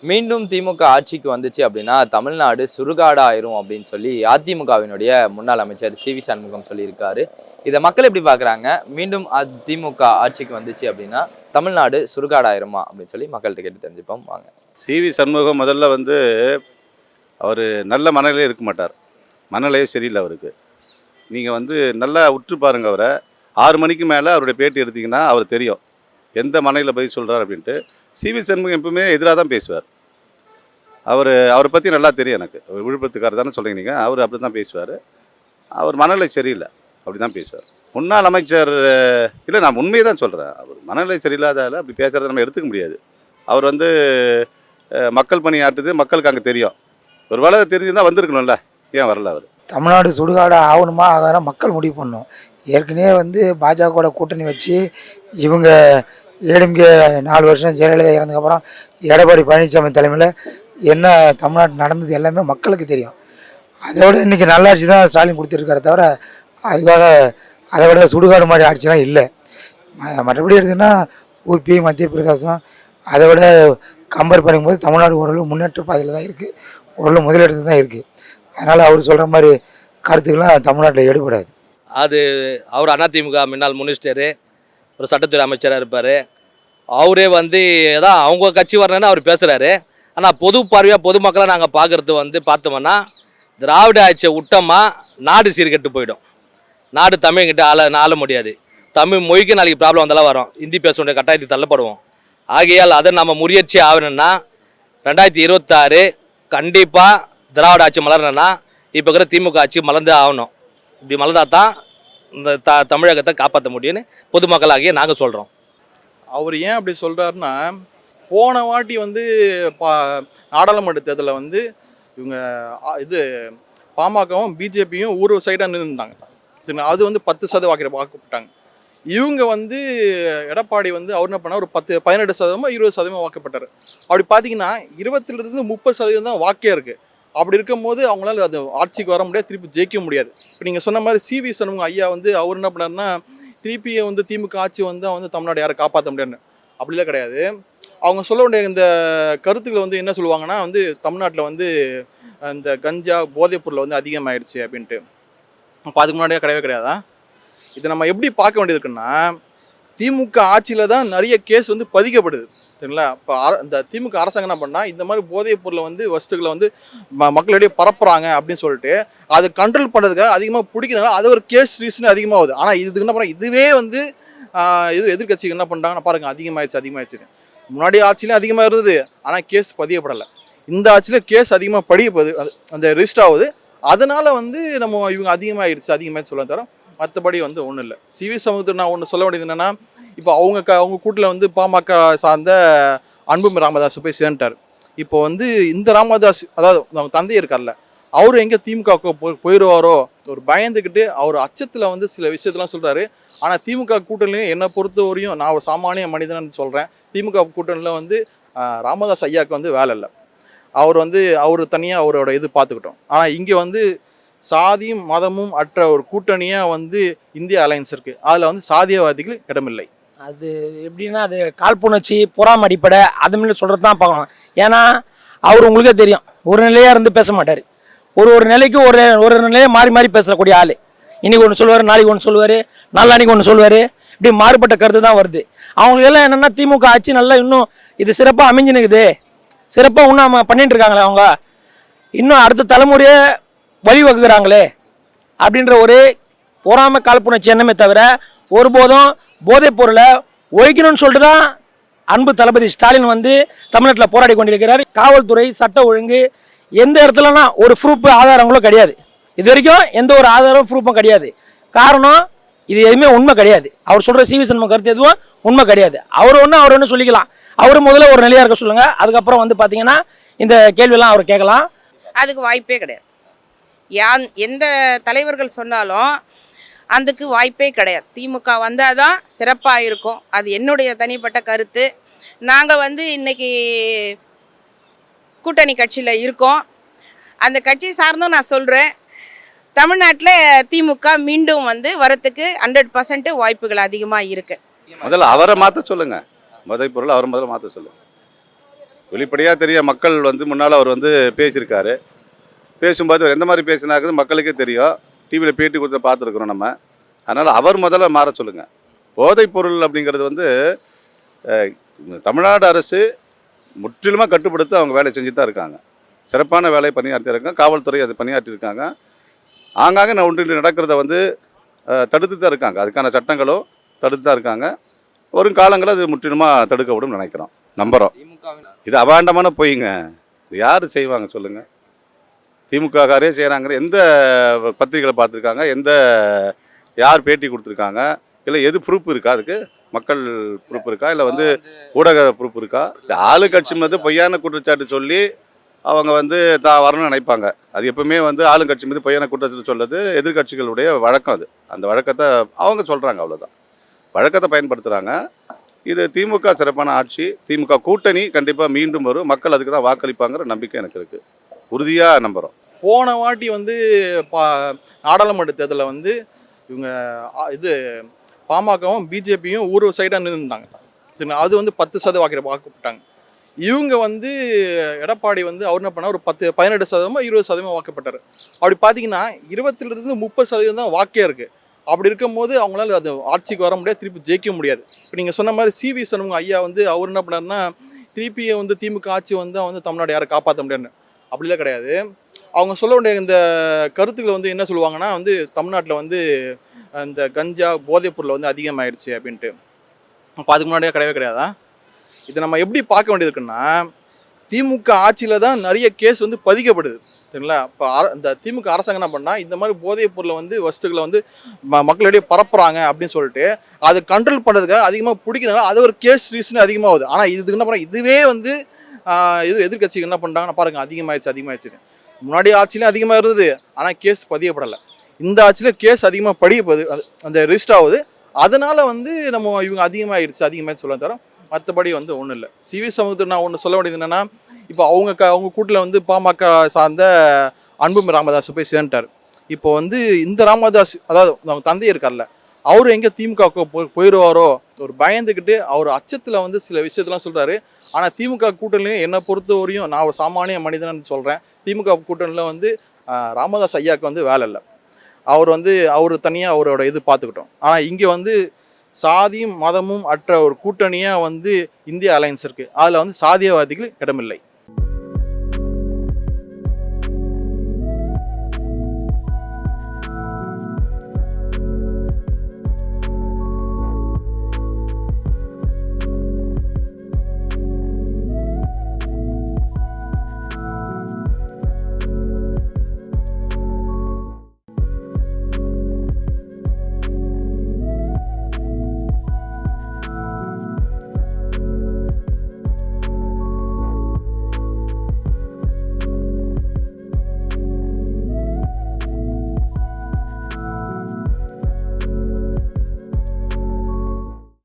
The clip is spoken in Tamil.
மீண்டும் திமுக ஆட்சிக்கு வந்துச்சு அப்படின்னா தமிழ்நாடு சுருகாடா ஆயிரும் அப்படின்னு சொல்லி அதிமுகவினுடைய முன்னாள் அமைச்சர் சி வி சண்முகம் சொல்லியிருக்காரு. இதை மக்கள் எப்படி பார்க்குறாங்க? மீண்டும் அ- திமுக ஆட்சிக்கு வந்துச்சு அப்படின்னா தமிழ்நாடு சுருகாடாயிருமா அப்படின்னு சொல்லி மக்கள்கிட்ட கேட்டு தெரிஞ்சுப்போம். வாங்க. சிவி சண்முகம் முதல்ல வந்து அவர் நல்ல மனநிலையே இருக்க மாட்டார். மனநிலையே சரியில்லை அவருக்கு. நீங்கள் வந்து நல்லா உற்று பாருங்க அவரை. ஆறு மணிக்கு மேலே அவருடைய பேட்டி எடுத்தீங்கன்னா அவர் தெரியும். எந்த மனையில் பதில் சொல்கிறார் அப்படின்ட்டு சிவி சண்முகம் எப்பவுமே எதிராக தான் பேசுவார். அவர் அவரை பற்றி நல்லா தெரியும் எனக்கு. அவர் விழுப்புரத்துக்காரர் தானே சொல்கிறீங்க நீங்கள் அவர் அப்படி தான் பேசுவார். அவர் மனநிலை சரியில்லை. அப்படி தான் பேசுவார். முன்னாள் அமைச்சர் இல்லை நான் உண்மையை தான் சொல்கிறேன் அவர் மனநிலை சரியில்லாதால அப்படி பேசுகிறத நம்ம எடுத்துக்க முடியாது. அவர் வந்து மக்கள் பணி ஆட்டுது மக்களுக்கு அங்கே தெரியும். ஒரு வேலை தெரிஞ்சிருந்தால் வந்திருக்கணும்ல. ஏன் வரல அவர்? தமிழ்நாடு சுடுகாடு ஆகணுமா ஆகாத மக்கள் முடிவு பண்ணணும். ஏற்கனவே வந்து பாஜகவோட கூட்டணி வச்சு இவங்க ஏடிஎம்கே நாலு வருஷம் ஜெயலலிதா இறந்ததுக்கப்புறம் எடப்பாடி பழனிசாமி தலைமையில் என்ன தமிழ்நாட்டு நடந்தது எல்லாமே மக்களுக்கு தெரியும். அதை விட இன்றைக்கி நல்லாட்சி தான் ஸ்டாலின் கொடுத்துருக்காரு தவிர அதுக்காக அதை விட சுடுகாடு மாதிரி ஆட்சிலாம் இல்லை. மற்றபடி எடுத்தீங்கன்னா ஊபி மத்திய பிரதேசம் அதை விட கம்பேர் பண்ணும்போது தமிழ்நாடு ஓரளவு முன்னேற்ற பாதையில் தான் இருக்குது ஓரளவு முதலிடத்தில் தான் இருக்குது அதனால் அவர் சொல்கிற மாதிரி கருத்துக்கெல்லாம் தமிழ்நாட்டில் எடுபடாது. அது அவர் அதிமுக முன்னாள் மினிஸ்டரு ஒரு சட்டத்துறை அமைச்சராக இருப்பார். அவரே வந்து ஏதான் அவங்க கட்சி வரணுன்னு அவர் பேசுகிறாரு ஆனால் பொது பார்வையாக பொதுமக்களை நாங்கள் பார்க்குறது வந்து பார்த்தோம்னா திராவிட ஆட்சியை விட்டோமா நாடு சீர்கெட்டு போயிடும். நாடு தமிழ்கிட்ட ஆள ஆள முடியாது. தமிழ் மொழிக்கு நாளைக்கு ப்ராப்ளம் வந்தாலும் வரும். ஹிந்தி பேச வேண்டிய கட்டாயத்துக்கு தள்ளப்படுவோம். ஆகையால் அதை நம்ம முயற்சி ஆகணும்னா ரெண்டாயிரத்தி இருபத்தாறு கண்டிப்பாக திராவிட ஆட்சி மலரணும்னா இப்போ இருக்கிற திமுக ஆட்சி மலர்ந்து ஆகணும். இப்படி மலர்ந்தா தான் இந்த த தமிழகத்தை காப்பாற்ற முடியும்னு பொதுமக்களாகிய நாங்கள் சொல்கிறோம் அவர் ஏன் அப்படி சொல்கிறாருன்னா போன வாட்டி வந்து பா நாடாளுமன்ற தேர்தலில் வந்து இவங்க இது பாமகவும் பிஜேபியும் ஊர் சைடாக நின்றுட்டாங்க சரிங்களா அது வந்து பத்து சதவீத வாக்கு வாக்குப்பட்டாங்க. இவங்க வந்து எடப்பாடி வந்து அவர் என்ன பண்ணால் ஒரு பத்து பதினெட்டு சதவீதமோ இருபது சதவீதம் வாக்கப்பட்டார். அப்படி பார்த்தீங்கன்னா இருபத்திலிருந்து முப்பது சதவீதம் தான் வாக்கே இருக்குது அப்படி இருக்கும்போது அவங்களால அது ஆட்சிக்கு வர முடியாது திருப்பி ஜெயிக்க முடியாது. இப்போ நீங்கள் சொன்ன மாதிரி சிவி சண்முகம் ஐயா வந்து அவர் என்ன பண்ணாருன்னா திருப்பி வந்து திமுக ஆட்சி வந்து வந்து தமிழ்நாடு யாரை காப்பாற்ற முடியாதுன்னு. அப்படிலாம் கிடையாது. அவங்க சொல்ல வேண்டிய இந்த கருத்துக்களை வந்து என்ன சொல்லுவாங்கன்னா வந்து தமிழ்நாட்டில் வந்து இந்த கஞ்சா போதைப் பொருள் வந்து அதிகமாகிடுச்சு அப்படின்ட்டு. அப்போ அதுக்கு முன்னாடியே கிடையவே கிடையாதா? இதை நம்ம எப்படி பார்க்க வேண்டியது இருக்குன்னா திமுக ஆட்சியில் தான் நிறைய கேஸ் வந்து பதிக்கப்படுது. சரிங்களா? இப்போ இந்த திமுக அரசாங்கம் என்ன பண்ணால் இந்த மாதிரி போதைப் பொருளை வந்து வஸ்துக்களை வந்து ம மக்களிடையே பரப்புறாங்க அப்படின்னு சொல்லிட்டு அதை கண்ட்ரோல் பண்ணுறதுக்காக அதிகமாக பிடிக்கிறதுனால அது ஒரு கேஸ் ரீசன் அதிகமாகுது. ஆனால் இதுக்கு என்ன பண்ண இதுவே வந்து எதிர் எதிர்கட்சிகள் என்ன பண்ணுறாங்கன்னா பாருங்க அதிகமாகிடுச்சு அதிகமாகிடுச்சு முன்னாடி ஆட்சியிலும் அதிகமாக இருந்தது ஆனால் கேஸ் பதியப்படலை. இந்த ஆட்சியில் கேஸ் அதிகமாக படியப்படுது அது அந்த ரிஜிஸ்டர் ஆகுது. அதனால் வந்து நம்ம இவங்க அதிகமாகிடுச்சு அதிகமாக சொல்ல தரோம் மற்றபடி வந்து ஒன்றும் இல்லை. சிவி சமூகத்தில் நான் ஒன்று சொல்ல வேண்டியது என்னென்னா இப்போ அவங்க க அவங்க கூட்டில் வந்து பாமக சார்ந்த அன்பும் ராமதாஸ் போய் சேர்ந்துட்டார். இப்போ வந்து இந்த ராமதாஸ் அதாவது அவங்க தந்தை இருக்கார்ல அவர் எங்கே திமுக போய் போயிடுவாரோ ஒரு பயந்துக்கிட்டு அவர் அச்சத்தில் வந்து சில விஷயத்தெல்லாம் சொல்கிறாரு ஆனால் திமுக கூட்டணியும் என்னை பொறுத்த வரையும் நான் ஒரு சாமானிய மனிதன் சொல்கிறேன் திமுக கூட்டணியில் வந்து ராமதாஸ் ஐயாவுக்கு வந்து வேலை இல்லை. அவர் வந்து அவர் தனியாக அவரோட இது பார்த்துக்கிட்டோம். ஆனால் இங்கே வந்து சாதியும் மதமும் அற்ற ஒரு கூட்டணியாக வந்து இந்திய அலையன்ஸ் இருக்குது அதில் வந்து சாதியவாதிகள் இடமில்லை. அது எப்படின்னா அது காழ்ப்புணர்ச்சி புறாம அடிப்படை அது மாதிரி சொல்கிறது தான் பார்க்கணும். ஏன்னா அவர் உங்களுக்கே தெரியும். ஒரு நிலையாக இருந்து பேச மாட்டார். ஒரு ஒரு நிலைக்கு ஒரு ஒரு நிலையை மாறி மாறி பேசக்கூடிய ஆள். இன்றைக்கி ஒன்று சொல்லுவார் நாளைக்கு ஒன்று சொல்லுவார் நாளானிக்கு ஒன்று சொல்லுவார். இப்படி மாறுபட்ட கருத்து தான் வருது. அவங்களுக்கெல்லாம் என்னென்னா திமுக ஆட்சி நல்லா இன்னும் இது சிறப்பாக அமைஞ்சுனுக்குது. சிறப்பாக இன்னும் பண்ணிட்டு இருக்காங்களே அவங்க. இன்னும் அடுத்த தலைமுறையை வழிவகுக்கிறாங்களே அப்படின்ற ஒரு பொறாமை காழ்ப்புணர்ச்சி எண்ணமே தவிர ஒருபோதும் போதைப் பொருளை ஒழிக்கணும்னு சொல்லிட்டு தான் அன்பு தளபதி ஸ்டாலின் வந்து தமிழ்நாட்டில் போராடி கொண்டிருக்கிறார். காவல்துறை சட்ட ஒழுங்கு எந்த இடத்துலனா ஒரு ப்ரூஃப் ஆதாரங்களும் கிடையாது. இது வரைக்கும் எந்த ஒரு ஆதாரம் ப்ரூஃபும் கிடையாது. காரணம் இது எதுவுமே உண்மை கிடையாது. அவர் சொல்கிற சிவி சண்முக கருத்து எதுவும் உண்மை கிடையாது. அவர் ஒன்று அவர் ஒன்று சொல்லிக்கலாம். அவர் முதல்ல ஒரு நிலையாக இருக்க சொல்லுங்கள் அதுக்கப்புறம் வந்து பார்த்தீங்கன்னா இந்த கேள்வியெல்லாம் அவர் கேட்கலாம். அதுக்கு வாய்ப்பே கிடையாது. யான் எந்த தலைவர்கள் சொன்னாலும் அதுக்கு வாய்ப்பே கிடையாது. திமுக வந்தால் தான் சிறப்பாக இருக்கும். அது என்னுடைய தனிப்பட்ட கருத்து. நாங்கள் வந்து இன்னைக்கு கூட்டணி கட்சியில் இருக்கோம். அந்த கட்சி சார்ந்தும் நான் சொல்கிறேன் தமிழ்நாட்டில் திமுக மீண்டும் வந்து வரத்துக்கு ஹண்ட்ரட் பர்சன்ட் வாய்ப்புகள் அதிகமாக இருக்குது முதல்ல அவரை மாற்ற சொல்லுங்கள் முதல் பொருள் அவரை முதல்ல மாற்ற சொல்லுங்கள் வெளிப்படையாக தெரிய மக்கள் வந்து முன்னால் அவர் வந்து பேசியிருக்காரு. பேசும்போது எந்த மாதிரி பேசினாக்குது மக்களுக்கே தெரியும். டிவியில் பேட்டி கொடுத்து பார்த்துருக்குறோம் நம்ம. அதனால் அவர் முதல்ல மாற சொல்லுங்கள் போதைப் பொருள் அப்படிங்கிறது வந்து தமிழ்நாடு அரசு முற்றிலுமாக கட்டுப்படுத்த அவங்க வேலை செஞ்சு தான் இருக்காங்க. சிறப்பான வேலை பணியாற்றியிருக்காங்க காவல்துறை அது பணியாற்றியிருக்காங்க ஆங்காங்கே நான் ஒன்றில் நடக்கிறத வந்து தடுத்து தான் இருக்காங்க. அதுக்கான சட்டங்களும் தடுத்து தான் இருக்காங்க. வரும் காலங்களில் அது முற்றிலுமாக தடுக்கப்படும் நினைக்கிறோம். நம்புகிறோம் இது அபாண்டமான பொய்ங்க. இது யார் செய்வாங்க சொல்லுங்கள் திமுககாரே செய்கிறாங்க எந்த பத்திரிகைகளை பார்த்துருக்காங்க? எந்த யார் பேட்டி கொடுத்துருக்காங்க? இல்லை எது ப்ரூஃப் இருக்கா அதுக்கு? மக்கள் ப்ரூஃப் இருக்கா? இல்லை வந்து ஊடக ப்ரூஃப் இருக்கா? இந்த ஆளுங்கட்சி மீது பொய்யான குற்றச்சாட்டு சொல்லி அவங்க வந்து தான் வரணும்னு நினைப்பாங்க. அது எப்பவுமே வந்து ஆளுங்கட்சி மீது பொய்யான குற்றச்சாட்டு சொல்றது எதிர்க்கட்சிகளுடைய வழக்கம் அது. அந்த வழக்கத்தை அவங்க சொல்கிறாங்க அவ்வளோதான் வழக்கத்தை பயன்படுத்துகிறாங்க இது திமுக சிறப்பான ஆட்சி. திமுக கூட்டணி கண்டிப்பாக மீண்டும் வரும். மக்கள் அதுக்கு தான் வாக்களிப்பாங்கிற நம்பிக்கை எனக்கு இருக்குது உறுதியாக நம்புகிறோம் போன வாட்டி வந்து பா நாடாளுமன்ற தேர்தலில் வந்து இவங்க இது பாமகவும் பிஜேபியும் ஊர் சைடாக நின்றுருந்தாங்க சரிங்களா அது வந்து பத்து சதவீத வாக்கு வாக்குப்பட்டாங்க. இவங்க வந்து எடப்பாடி வந்து அவர் என்ன பண்ணார்? ஒரு பத்து பதினெட்டு சதவீதமோ இருபது சதவீதம் வாக்கப்பட்டார். அப்படி பார்த்தீங்கன்னா இருபத்திலிருந்து முப்பது சதவீதம் தான் வாக்கே இருக்குது அப்படி இருக்கும்போது அவங்களால அது ஆட்சிக்கு வர முடியாது திருப்பி ஜெயிக்க முடியாது. இப்போ நீங்கள் சொன்ன மாதிரி சிவி சண்முக ஐயா வந்து அவர் என்ன பண்ணாருன்னா திருப்பி வந்து திமுக ஆட்சி வந்து வந்து தமிழ்நாடு யாரை காப்பாற்ற முடியாதுன்னு. அப்படிலாம் கிடையாது. அவங்க சொல்ல வேண்டிய இந்த கருத்துக்களை வந்து என்ன சொல்லுவாங்கன்னா வந்து தமிழ்நாட்டில் வந்து இந்த கஞ்சா போதைப்பொருளை வந்து அதிகமாயிடுச்சு அப்படின்ட்டு. அப்போ அதுக்கு முன்னாடியே கிடையவே கிடையாதா? இதை நம்ம எப்படி பார்க்க வேண்டியது இருக்குன்னா திமுக ஆட்சியில் தான் நிறைய கேஸ் வந்து பதிக்கப்படுது. சரிங்களா? இப்போ இந்த திமுக அரசாங்கம் என்ன பண்ணால் இந்த மாதிரி போதைப் பொருளை வந்து வஸ்துக்களை வந்து ம மக்களிடையே பரப்புறாங்க அப்படின்னு சொல்லிட்டு அதை கண்ட்ரோல் பண்ணுறதுக்காக அதிகமாக பிடிக்கிறதுனால அது ஒரு கேஸ் ரீசன் அதிகமாகுது. ஆனால் இதுக்கு என்ன பண்ணுறோம் இதுவே வந்து எதிர் எதிர்கட்சிக்கு என்ன பண்ணுறாங்கன்னா பாருங்க அதிகமாகிடுச்சு அதிகமாகிடுச்சு முன்னாடி ஆட்சியிலும் அதிகமாக இருந்தது ஆனால் கேஸ் பதியப்படலை. இந்த ஆட்சியில் கேஸ் அதிகமாக படியப்படுது அது அந்த ரிஜிஸ்டர் ஆகுது. அதனால் வந்து நம்ம இவங்க அதிகமாகிடுச்சு அதிகமாக சொல்ல தரோம் மற்றபடி வந்து ஒன்றும் இல்லை. சிவி சமூகத்தில் நான் ஒன்று சொல்ல வேண்டியது என்னென்னா இப்போ அவங்க க அவங்க கூட்டில் வந்து பாமக சார்ந்த அன்பும் ராமதாஸ் போய் சேர்ந்துட்டார். இப்போ வந்து இந்த ராமதாஸ் அதாவது அவங்க தந்தை இருக்கார்ல அவர் எங்கே திமுக போய் போயிடுவாரோ ஒரு பயந்துக்கிட்டு அவர் அச்சத்தில் வந்து சில விஷயத்தெல்லாம் சொல்கிறாரு ஆனால் திமுக கூட்டணியும் என்னை பொறுத்த வரையும் நான் ஒரு சாமானிய மனிதன் சொல்கிறேன் திமுக கூட்டணியில் வந்து ராமதாஸ் ஐயாவுக்கு வந்து வேலை இல்லை. அவர் வந்து அவர் தனியாக அவரோட இது பார்த்துக்கிட்டோம் ஆனால் இங்கே வந்து சாதியும் மதமும் அற்ற ஒரு கூட்டணியாக வந்து இந்திய அலையன்ஸ் இருக்குது அதில் வந்து சாதியவாதிகள் இடமில்லை.